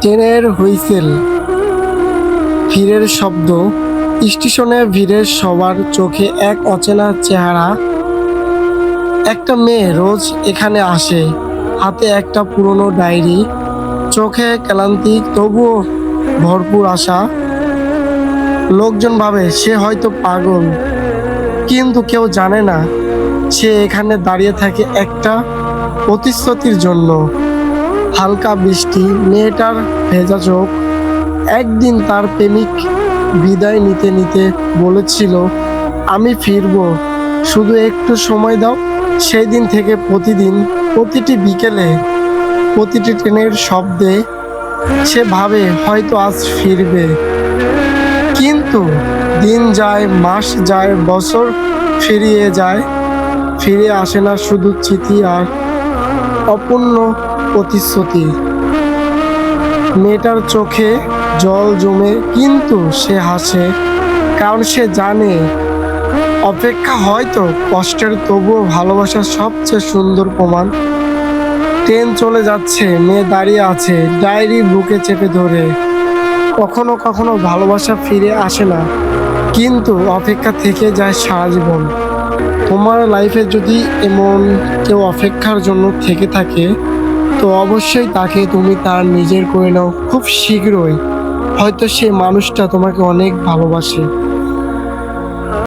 ট্রেনের হুইসেল। ভিড়ের শব্দ। স্টেশনে ভিড়ের সবার চোখে এক অচেনা চেহারা। একটা মেয়ে রোজ এখানে আসে, হাতে একটা পুরনো ডায়েরি। চোখে ক্লান্তি, তবুও ভরপুর আশা। লোকজন ভাবে, সে হয়তো পাগল। কিন্তু কেউ জানে না, সে এখানে দাঁড়িয়ে থাকে একটা প্রতিশ্রুতির জন্য। হালকা বৃষ্টি, মেয়েটার ভেজা চোখ। একদিন তার প্রেমিক বিদায় নিতে নিতে বলেছিল, আমি ফিরব, শুধু একটু সময় দাও। সেই দিন থেকে প্রতিদিন প্রতিটি বিকেলে প্রতিটি ট্রেনের শব্দে সে ভাবে হয়তো আজ ফিরবে। কিন্তু দিন যায়, মাস যায়, বছর ফিরিয়ে যায়। ফিরে আসে না শুধু চিঠি আর অপূর্ণ প্রতিশ্রুতি। মেয়েটার চোখে জল জমে কিন্তু সে হাসে, কারণ সে জানে অপেক্ষা হয়তো কষ্টের তবুও ভালোবাসার সবচেয়ে সুন্দর প্রমাণ। ট্রেন চলে যাচ্ছে, মেয়ে দাঁড়িয়ে আছে, ডায়েরি বুকে চেপে ধরে। কখনো কখনো ভালোবাসা ফিরে আসে না, কিন্তু অপেক্ষা থেকে যায় সারা জীবন। তোমার লাইফে যদি এমন কেউ অপেক্ষার জন্য থেকে থাকে, তো অবশ্যই তাকে তুমি তার নিজের করে নাও খুব শীঘ্রই। হয়তো সে মানুষটা তোমাকে অনেক ভালোবাসে।